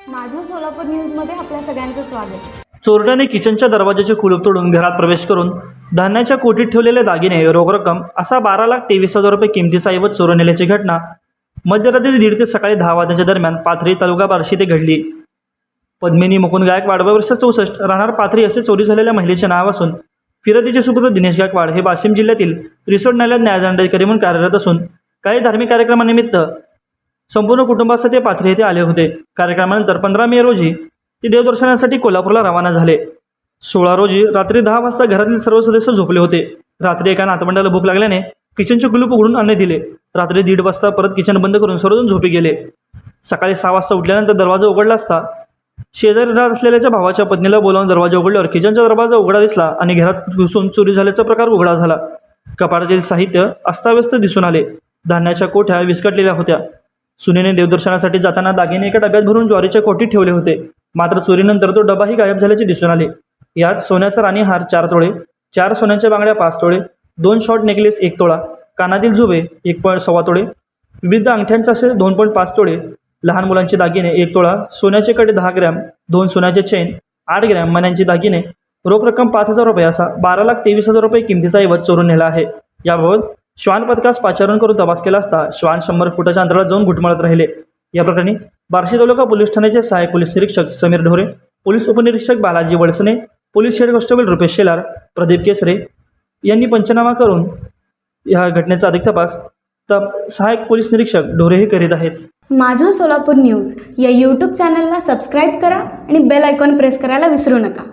माझं सोलापूर न्यूजमध्ये आपल्या सगळ्यांचं स्वागत. चोरट्याने किचनच्या दरवाजाचे कुलूप तोडून घरात प्रवेश करून धान्याच्या कोटीत ठेवलेले दागिने रोख रक्कम असा बारा लाख तेवीस हजार रुपये किमतीचा ऐवज चोरून नेल्याची घटना मध्यरात्री दीड ते सकाळी दहा वाजण्याच्या दरम्यान पाथरी तालुका बार्शी ते घडली. पद्मिनी मुकुंद गायकवाड वय वर्ष चौसष्ट राहणार पाथरी असे चोरी झालेल्या महिलेचे नाव असून फिरतीचे सुपुत्र दिनेश गायकवाड हे वाशिम जिल्ह्यातील रिसोड न्यायालयात न्यायदंडाधिकारी म्हणून कार्यरत असून काही धार्मिक कार्यक्रमानिमित्त संपूर्ण कुटुंबासह ते पाथरी येथे आले होते. कार्यक्रमानंतर पंधरा मे रोजी ते देवदर्शनासाठी कोल्हापूरला रवाना झाले. सोळा रोजी रात्री दहा वाजता घरातील सर्व सदस्य झोपले होते. रात्री एका नातवंडाला भूक लागल्याने किचनचे कुलूप उघडून अन्न दिले. रात्री दीड वाजता परत किचन बंद करून सर्वजण झोपी गेले. सकाळी सहा वाजता उठल्यानंतर दरवाजा उघडला असता शेजारी राहत असलेल्याच्या भावाच्या पत्नीला बोलावून दरवाजा उघडल्यावर किचनचा दरवाजा उघडा दिसला आणि घरात घुसून चोरी झाल्याचा प्रकार उघडा झाला. कपाटातील साहित्य अस्ताव्यस्त दिसून आले. धान्याच्या कोठ्या विस्कटलेल्या होत्या. सुनेने देवदर्शनासाठी जाताना दागिने एका डब्यात भरून ज्वारीच्या कोटीत ठेवले होते. मात्र चोरीनंतर तो डबाही गायब झाल्याचे दिसून आले. यात सोन्याचा राणी हार चार तोळे चार सोन्याच्या बांगड्या पाच तोळे दोन शॉर्ट नेकलेस एक तोळा कानातील झुबे एक पॉईंट सव्वा तोळे विविध अंगठ्यांचा असे दोन पॉईंट पाच तोळे लहान मुलांचे दागिने एक तोळा सोन्याचे कडे दहा ग्रॅम दोन सोन्याचे चेन आठ ग्रॅम मण्यांचे दागिने रोख रक्कम पाच हजार रुपये असा बारा लाख तेवीस हजार रुपये किमतीचा ऐवज चोरून नेला आहे. याबाबत श्वान पथकास पाचारण करून तपास केला असता श्वान शंभर फुटाच्या अंतरात जाऊन घुटमळत राहिले. या प्रकरणी बार्शी तालुका पोलीस ठाण्याचे सहाय्यक पोलीस निरीक्षक समीर ढोरे पोलीस उपनिरीक्षक Balaji वळसने police head constable Rupesh Shelar Pradeep Kesare यांनी पंचनामा करून या घटनेचा अधिक तपास तप सहाय्यक पोलीस निरीक्षक ढोरेही करीत आहेत. माझं सोलापूर न्यूज या यूट्यूब चॅनलला सबस्क्राईब करा आणि बेल आयकॉन प्रेस करायला विसरू नका.